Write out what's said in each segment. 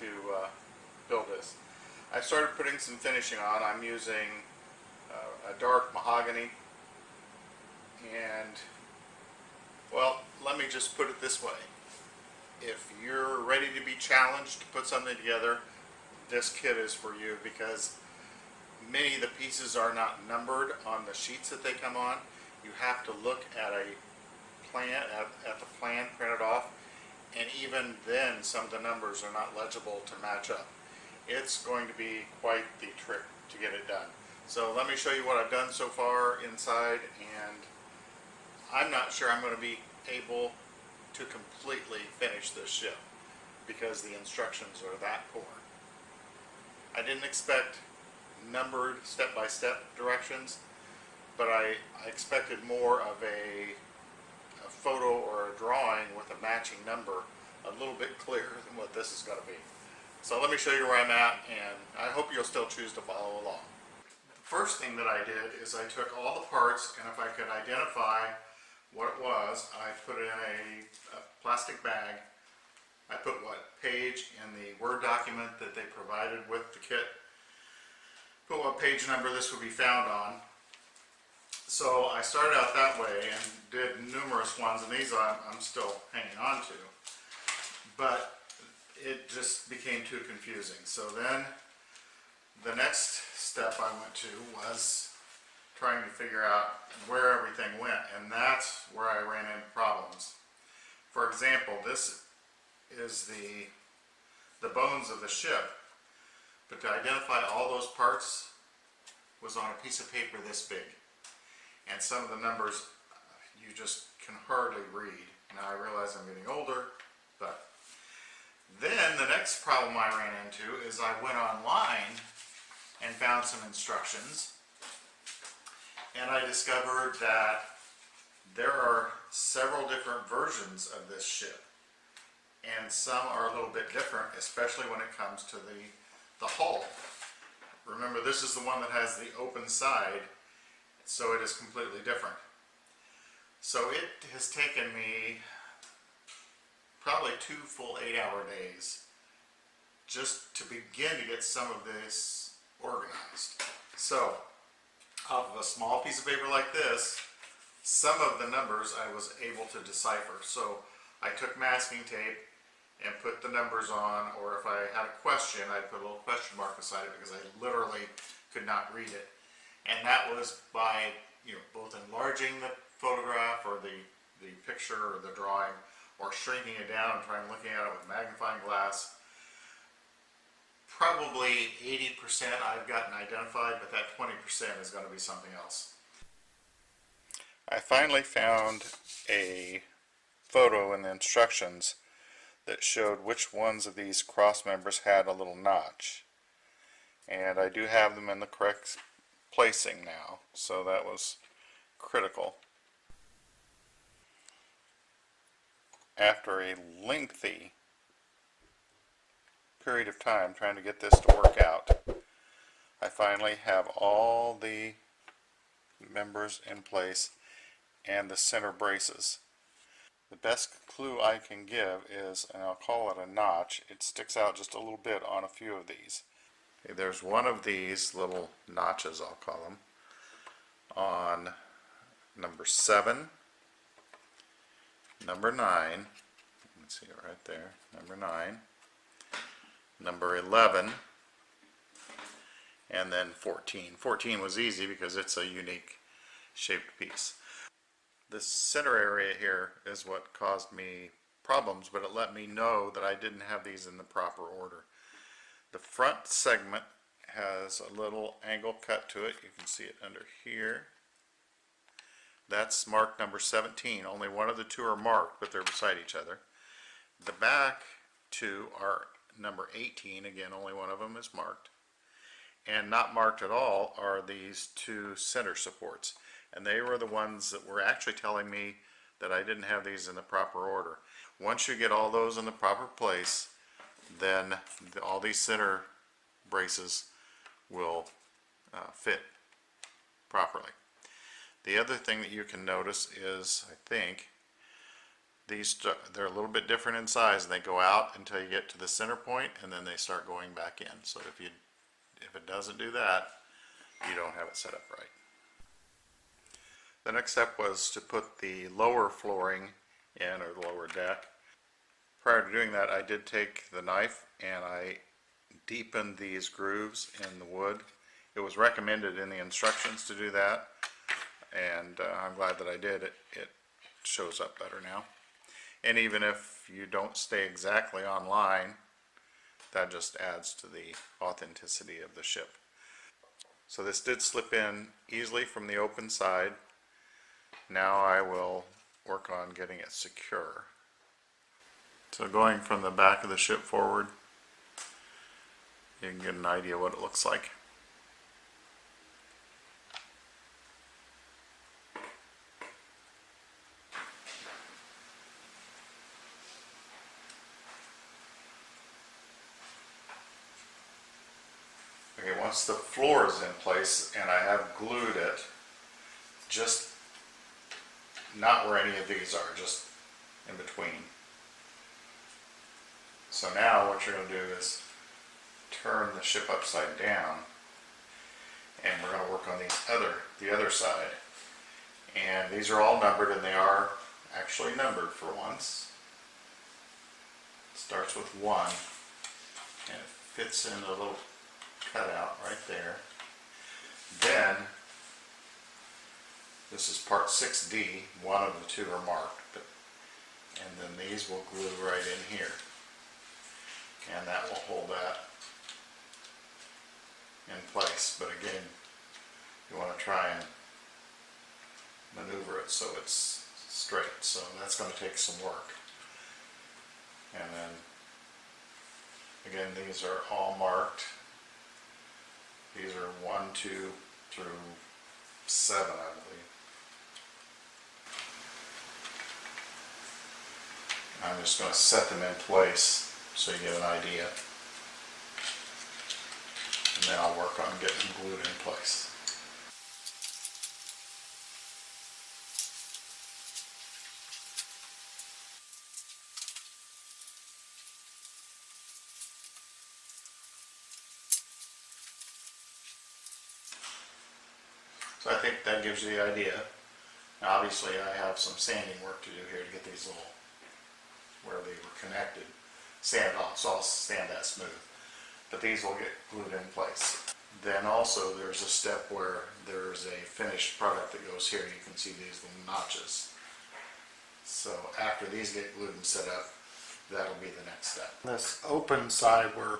to uh, build this. I started putting some finishing on. I'm using uh, a dark mahogany and well, let me just put it this way. If you're ready to be challenged to put something together, this kit is for you because many of the pieces are not numbered on the sheets that they come on. You have to look at a plan, at, at the plan printed off, and even then, some of the numbers are not legible to match up. It's going to be quite the trick to get it done. So let me show you what I've done so far inside, and I'm not sure I'm gonna be able to completely finish this ship because the instructions are that poor. I didn't expect numbered step-by-step directions, but I, I expected more of a photo or a drawing with a matching number a little bit clearer than what this is gonna be. So let me show you where I'm at, and I hope you'll still choose to follow along. The first thing that I did is I took all the parts, and if I could identify what it was, I put it in a, a plastic bag. I put what page in the Word document that they provided with the kit. Put what page number this would be found on. So I started out that way and did numerous ones, and these I'm, I'm still hanging on to. But it just became too confusing. So then the next step I went to was trying to figure out where everything went, and that's where I ran into problems. For example, this is the the bones of the ship, but to identify all those parts was on a piece of paper this big, and some of the numbers you just can hardly read. Now I realize I'm getting older, but then the next problem I ran into is I went online and found some instructions and I discovered that there are several different versions of this ship. And some are a little bit different, especially when it comes to the, the hull. Remember, this is the one that has the open side, so it is completely different. So it has taken me probably two full eight hour days just to begin to get some of this organized. So, off of a small piece of paper like this, some of the numbers I was able to decipher. So I took masking tape and put the numbers on, or if I had a question, I'd put a little question mark beside it because I literally could not read it. And that was by, you know, both enlarging the photograph or the, the picture or the drawing, or shrinking it down and trying looking at it with magnifying glass probably 80% I've gotten identified, but that 20% is going to be something else. I finally found a photo in the instructions that showed which ones of these cross members had a little notch. And I do have them in the correct placing now, so that was critical. After a lengthy period of time trying to get this to work out. I finally have all the members in place and the center braces. The best clue I can give is, and I'll call it a notch, it sticks out just a little bit on a few of these. There's one of these little notches, I'll call them, on number 7, number 9, you can see it right there, number 9, number 11, and then 14. 14 was easy because it's a unique shaped piece. The center area here is what caused me problems, but it let me know that I didn't have these in the proper order. The front segment has a little angle cut to it. You can see it under here. That's marked number 17. Only one of the two are marked, but they're beside each other. The back two are number 18, again, only one of them is marked. And not marked at all are these two center supports. And they were the ones that were actually telling me that I didn't have these in the proper order. Once you get all those in the proper place, then the, all these center braces will uh, fit properly. The other thing that you can notice is, I think, these they're a little bit different in size and they go out until you get to the center point and then they start going back in. So if you, if it doesn't do that, you don't have it set up right. The next step was to put the lower flooring in or the lower deck. Prior to doing that, I did take the knife and I deepened these grooves in the wood. It was recommended in the instructions to do that, and uh, I'm glad that I did. It, it shows up better now. And even if you don't stay exactly on line, that just adds to the authenticity of the ship. So this did slip in easily from the open side. Now I will work on getting it secure. So going from the back of the ship forward, you can get an idea what it looks like. Okay, once the floor is in place and I have glued it, just not where any of these are, just in between. So now what you're gonna do is turn the ship upside down and we're gonna work on these other, the other side. And these are all numbered and they are actually numbered for once. Starts with one and it fits in a little cutout right there. Then, this is part six D, one of the two are marked, but, and then these will glue right in here. And that will hold that in place, but again, you wanna try and maneuver it so it's straight, so that's gonna take some work. And then, again, these are all marked. These are one, two through seven, I believe. I'm just gonna set them in place so you get an idea. And then I'll work on getting glued in place. So I think that gives you the idea. Now, obviously, I have some sanding work to do here to get these little, where they were connected, sand off, so I'll sand that smooth. But these will get glued in place. Then also, there's a step where there's a finished product that goes here. You can see these little notches. So after these get glued and set up, that'll be the next step. this open side where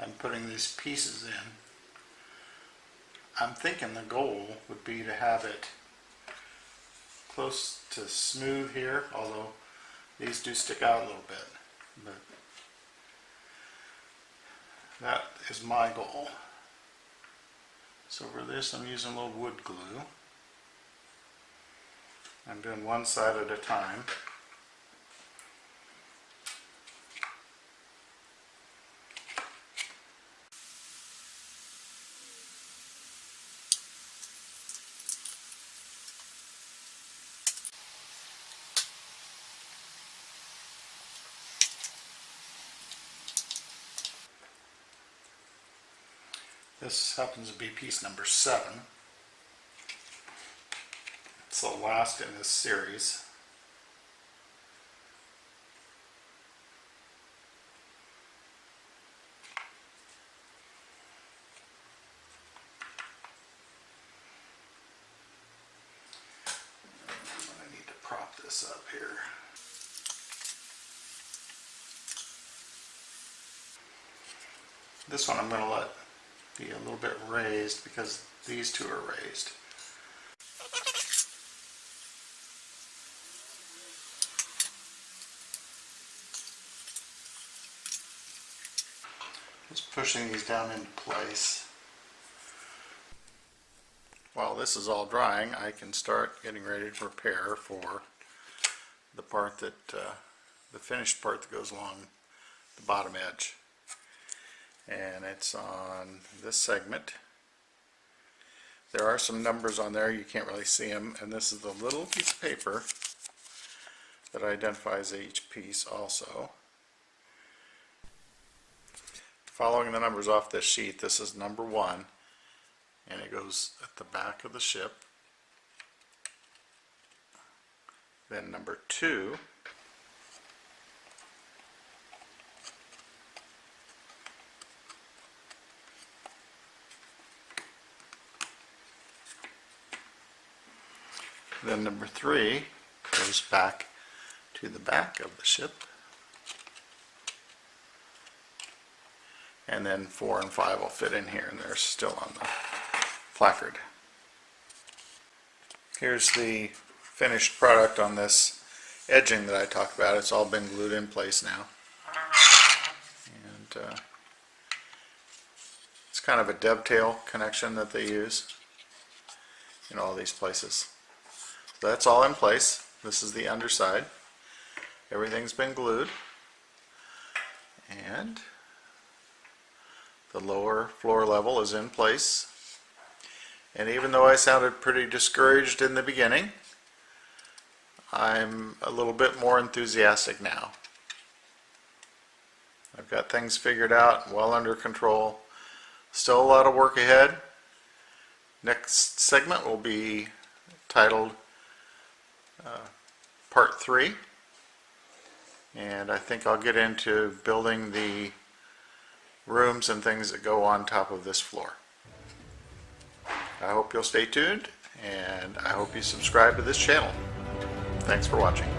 I'm putting these pieces in, I'm thinking the goal would be to have it close to smooth here, although these do stick out a little bit, but that is my goal. So for this, I'm using a little wood glue. I'm doing one side at a time. This happens to be piece number seven. It's the last in this series. I need to prop this up here. This one I'm going to let be a little bit raised because these two are raised. Just pushing these down into place. While this is all drying, I can start getting ready to prepare for the part that, uh, the finished part that goes along the bottom edge. And it's on this segment. There are some numbers on there, you can't really see them, and this is the little piece of paper that identifies each piece also. Following the numbers off this sheet, this is number one, and it goes at the back of the ship. Then number two. Then number three goes back to the back of the ship. And then four and five will fit in here and they're still on the placard. Here's the finished product on this edging that I talked about. It's all been glued in place now. And uh, it's kind of a dovetail connection that they use in all these places. So that's all in place. This is the underside. Everything's been glued. And the lower floor level is in place. And even though I sounded pretty discouraged in the beginning, I'm a little bit more enthusiastic now. I've got things figured out, well under control. Still a lot of work ahead. Next segment will be titled Part 3. And I think I'll get into building the rooms and things that go on top of this floor. I hope you'll stay tuned and I hope you subscribe to this channel. Thanks for watching.